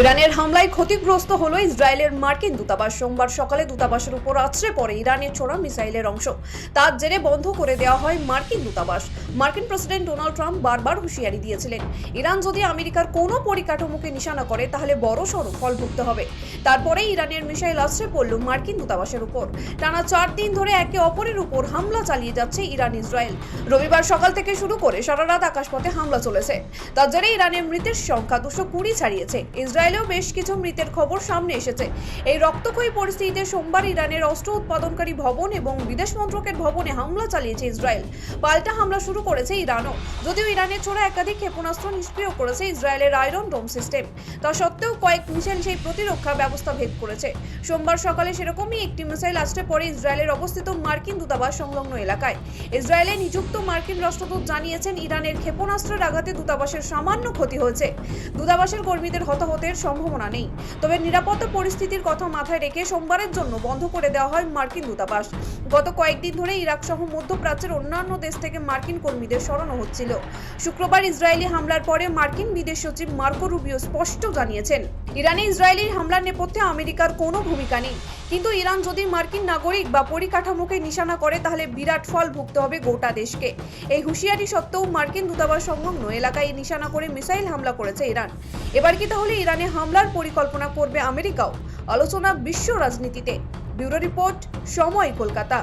ইরানের হামলায় ক্ষতিগ্রস্ত হল ইসরায়েলের মার্কিন দূতাবাস। সোমবার সকালে দূতাবাসের উপর আছড়ে পড়ে ইরানের ছোড়া মিসাইলের অংশ। তার জেরে বন্ধ করে দেওয়া হয় মার্কিন দূতাবাস। মার্কিন প্রেসিডেন্ট ডোনাল্ড ট্রাম্প বারবার হুঁশিয়ারি দিয়েছিলেন, ইরান যদি আমেরিকার কোনো পরিকাঠামোকে নিশানা করে, তাহলে বড় সড়ো ফল ভুগতে হবে। তারপরে ইরানের মিসাইল আছড়ে পড়ল মার্কিন দূতাবাসের উপর। টানা চার দিন ধরে একে অপরের উপর হামলা চালিয়ে যাচ্ছে ইরান ইসরায়েল। রবিবার সকাল থেকে শুরু করে সারা রাত আকাশপথে হামলা চলেছে। তার জেরে ইরানের মৃতের সংখ্যা দুশো কুড়ি ছাড়িয়েছে। ইসরায়েলেও বেশ কিছু মৃতের খবর সামনে এসেছে। এই রক্তক্ষয়ী পরিস্থিতিতে সোমবার ইরানের অস্ত্র উৎপাদনকারী ভবন এবং বিদেশ মন্ত্রকের ভবনে হামলা চালিয়েছে ইসরায়েল। পাল্টা হামলা শুরু করেছে ইরানও। যদিও ইরানের ছোড়া একাধিক ক্ষেপণাস্ত্র নিষ্ক্রিয় করেছে ইসরায়েলের আয়রন ডোম সিস্টেম। তা সত্ত্বেও কয়েক মিসাইল সেই প্রতিরক্ষা ব্যবস্থা ভেদ করেছে। সোমবার সকালে সেরকমই একটি মিসাইল আসতে পরে ইসরায়েলের অবস্থিত মার্কিন দূতাবাস সংলগ্ন এলাকায়। ইসরায়েলে নিযুক্ত মার্কিন রাষ্ট্রদূত জানিয়েছেন, ইরানের ক্ষেপণাস্ত্রের আঘাতে দূতাবাসের সামান্য ক্ষতি হয়েছে। দূতাবাসের কর্মীদের হতাহতের সম্ভাবনা নেই। তবে নিরাপত্তা পরিস্থিতির কথা মাথায় রেখে সোমবারের জন্য বন্ধ করে দেওয়া হয় মার্কিন দূতাবাস। গত কয়েকদিন ধরে ইরাক সহ মধ্যপ্রাচ্যের অন্যান্য দেশ থেকে মার্কিন কর্মীদের সরানো হচ্ছিল। শুক্রবার ইসরায়েলি হামলার পরে মার্কিন বিদেশ সচিব মার্কো রুবিও স্পষ্ট জানিয়েছেন, ইরানে ইসরায়েলি হামলার নেপথ্যে আমেরিকার কোনো ভূমিকা নেই। কিন্তু ইরান যদি মার্কিন নাগরিক বা পরিকাঠামোকে নিশানা করে, তাহলে বিরাট ফল ভুগতে হবে গোটা দেশকে। এই হুঁশিয়ারি সত্ত্বেও মার্কিন দূতাবাস সংলগ্ন এলাকায় নিশানা করে মিসাইল হামলা করেছে ইরান। এবার কি তাহলে ইরানে হামলার পরিকল্পনা করবে আমেরিকাও। আলোচনা বিশ্ব রাজনীতিতে। ব্যুরো রিপোর্ট সময় কলকাতা।